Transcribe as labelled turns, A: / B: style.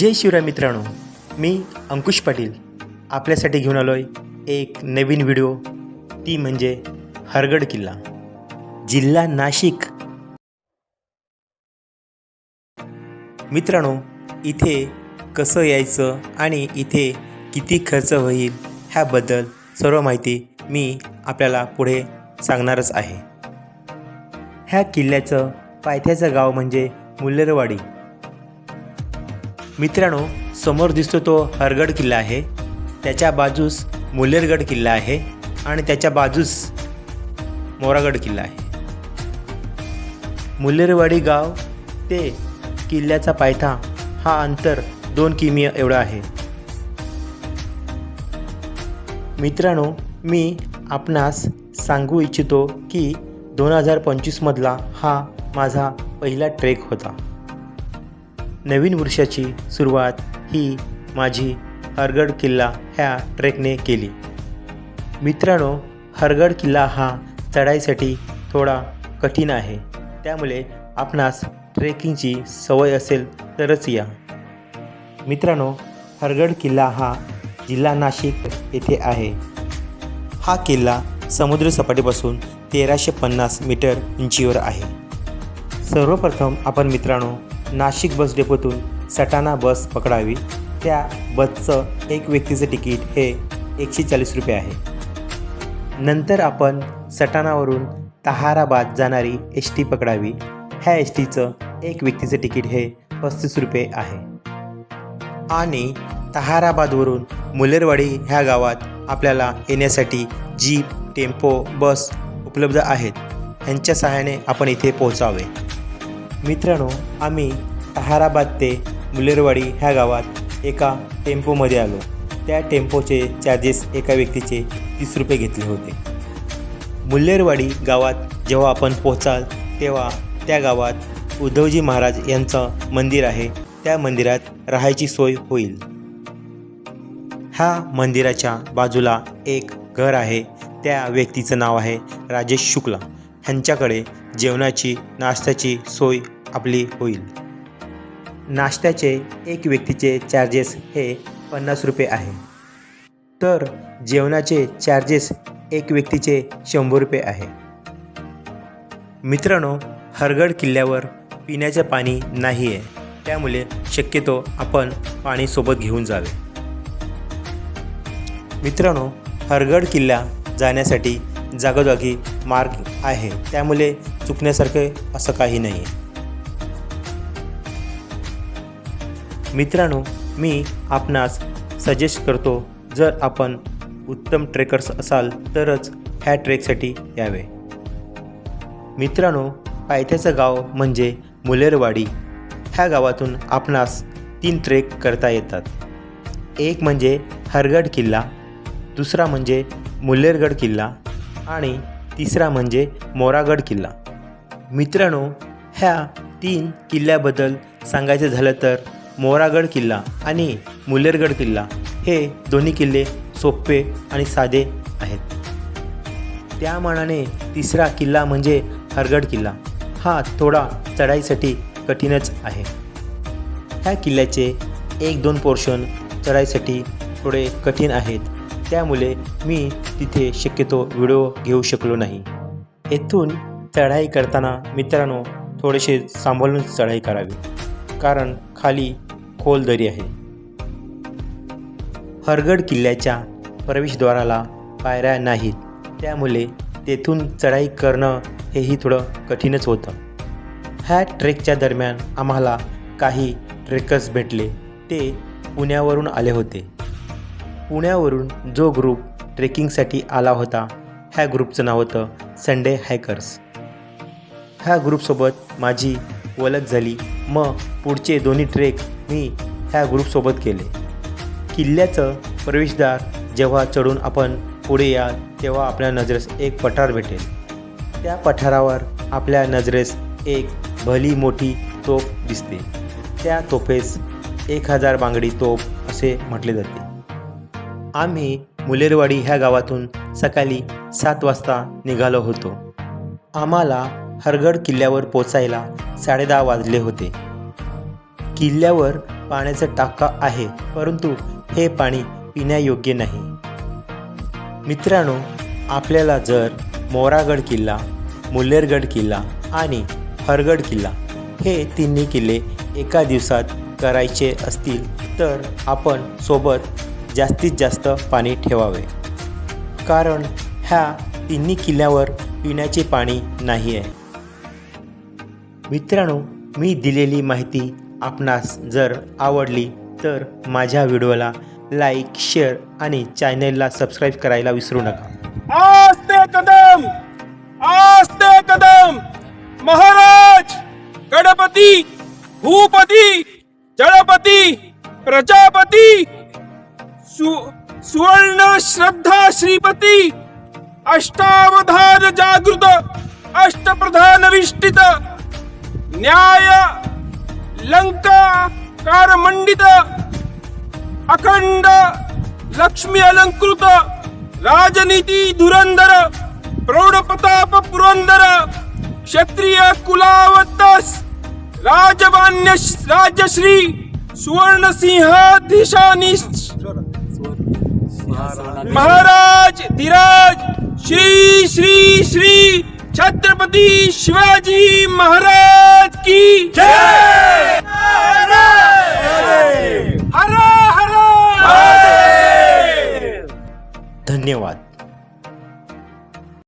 A: जय शिवराय मित्रांनो मी अंकुश पाटील. आपल्यासाठी घेऊन आलो आहे एक नवीन व्हिडिओ. ती म्हणजे हरगड किल्ला. जिल्हा नाशिक. मित्रांनो इथे कसं यायचं आणि इथे किती खर्च होईल ह्याबद्दल सर्व माहिती मी आपल्याला पुढे सांगणारच आहे. ह्या किल्ल्याचं पायथ्याचं गाव म्हणजे मुल्लेरवाडी. मित्रांनो समोर दिसतो तो हरगड किल्ला आहे. त्याच्या बाजूस मुल्लेरगड किल्ला आहे आणि त्याच्या बाजूस मोरागड किल्ला आहे. मुल्लेरवाडी गाव ते किल्ल्याचा पायथा हा अंतर दोन किमी एवढा आहे. मित्रांनो मी आपणास सांगू इच्छितो की दोन हजार पंचवीसमधला हा माझा पहिला ट्रेक होता. नवीन वर्षाची सुरुवात ही माझी हरगड किल्ला ह्या ट्रेकने केली. मित्रांनो हरगड किल्ला हा चढाईसाठी थोडा कठीण आहे. त्यामुळे आपणास ट्रेकिंगची सवय असेल तरच या. मित्रांनो हरगड किल्ला हा जिल्हा नाशिक येथे आहे. हा किल्ला समुद्रसपाटीपासून तेराशे पन्नास मीटर उंचीवर आहे. सर्वप्रथम आपण मित्रांनो नाशिक बस डेपोतून सटाणा बस पकडावी. त्या बसचं एक व्यक्तीचं तिकीट हे एकशे चाळीस रुपये आहे. नंतर आपण सटाणावरून तहाराबाद जाणारी एस टी पकडावी. ह्या एस टीचं एक व्यक्तीचं तिकीट हे पस्तीस रुपये आहे. आणि तहाराबादवरून मुलेरवाडी ह्या गावात आपल्याला येण्यासाठी जीप टेम्पो बस उपलब्ध आहेत. ह्यांच्या सहाय्याने आपण इथे पोहोचावे. मित्रांनो आम्ही तहाराबाद ते मुलेरवाडी ह्या गावात एका टेम्पोमध्ये आलो. त्या टेम्पोचे चार्जेस एका व्यक्तीचे तीस रुपये घेतले होते. मुल्लेरवाडी गावात जेव्हा आपण पोहोचाल तेव्हा त्या गावात उद्धवजी महाराज यांचं मंदिर आहे. त्या मंदिरात राहायची सोय होईल. ह्या मंदिराच्या बाजूला एक घर आहे. त्या व्यक्तीचं नाव आहे राजेश शुक्ला. ह्यांच्याकडे जेवणाची नाश्त्याची सोय आपली होईल. नाश्त्याचे एक व्यक्तीचे चार्जेस हे पन्नास रुपये आहे. तर जेवणाचे चार्जेस एक व्यक्तीचे शंभर रुपये आहे. मित्रांनो हरगड किल्ल्यावर पिण्याचं पाणी नाही आहे त्यामुळे शक्यतो आपण पाणी सोबत घेऊन जावे. मित्रांनो हरगड किल्ला जाण्यासाठी जागोजागी मार्ग आहे. त्यामुळे चुकण्यासारखे असं काही नाही आहे मित्रांनो मी आपणास सजेस्ट करतो जर आपण उत्तम ट्रेकर्स असाल तरच ह्या ट्रेकसाठी यावे. मित्रांनो पायथ्याचं गाव म्हणजे मुलेरवाडी. ह्या गावातून आपणास तीन ट्रेक करता येतात. एक म्हणजे हरगड किल्ला दुसरा म्हणजे मुल्लेरगड किल्ला आणि तिसरा म्हणजे मोरागड किल्ला. मित्रांनो ह्या तीन किल्ल्याबद्दल सांगायचं झालं तर मोरागड किल्ला आणि मुलेरगड किल्ला हे दोन्ही किल्ले सोपे आणि साधे आहेत. त्या मानाने तिसरा किल्ला म्हणजे हरगड किल्ला. हा थोडा चढाईसाठी कठीणच आहे. ह्या किल्ल्याचे एक दोन पोर्शन चढाईसाठी थोडे कठीण आहेत. त्यामुळे मी तिथे शक्यतो व्हिडिओ घेऊ शकलो नाही. येथून चढाई करताना मित्रांनो थोडेसे सांभाळून चढाई करावी. कारण खाली खोल दरी आहे. हरगड किल्ल्याच्या प्रवेशद्वाराला पायऱ्या नाहीत. त्यामुळे तेथून चढाई करणं हेही थोडं कठीणच होतं. ह्या ट्रेकच्या दरम्यान आम्हाला काही ट्रेकर्स भेटले. ते पुण्यावरून आले होते. पुण्यावरून जो ग्रुप ट्रेकिंगसाठी आला होता ह्या ग्रुपचं नाव होतं संडे हायकर्स ह्या ग्रुपसोबत माझी ओळख झाली. मग पुढचे दोन्ही ट्रेक मी ह्या ग्रुपसोबत केले. किल्ल्याचं प्रवेशद्वार जेव्हा चढून आपण पुढे याल तेव्हा आपल्या नजरेस एक पठार भेटेल. त्या पठारावर आपल्या नजरेस एक भली मोठी तोफ दिसते. त्या तोफेस एक हजार बांगडी तोफ असे म्हटले जाते. आम्ही मुलेरवाडी ह्या गावातून सकाळी सात वाजता निघालो होतो. आम्हाला हरगड किल्ल्यावर पोचायला साडेदहा वाजले होते. किल्ल्यावर पाण्याचा टाका आहे परंतु हे पाणी पिण्यायोग्य नाही. मित्रांनो आपल्याला जर मोरागड किल्ला मुल्लेरगड किल्ला आणि हरगड किल्ला हे तिन्ही किल्ले एका दिवसात करायचे असतील तर आपण सोबत जास्तीत जास्त पाणी ठेवावे. कारण ह्या तिन्ही किल्ल्यावर पिण्याचे पाणी नाही आहे मित्रांनो मी दिलेली माहिती आपणास जर आवडली तर माझ्या व्हिडिओला लाईक शेअर आणि चॅनेलला सबस्क्राईब करायला विसरू नका.
B: आस्ते कदम! आस्ते कदम! महाराज! गणपती! भूपती! जळपती! प्रजापती! सु सुवर्ण श्रद्धा श्रीपती! अष्टावधान जागृत! अष्टप्रधान विष्टित! न्याय लंका कार मंडित अखंड, लक्ष्मी अलंकृत, राजनीती धुरंधर, प्रौढप्रताप पुरंदर, क्षत्रिय कुलावतस राजमान्य राजश्री सुवर्ण सिंहाधीशानी महाराज धीराज, श्री श्री श्री छत्रपति शिवाजी महाराज धन्यवाद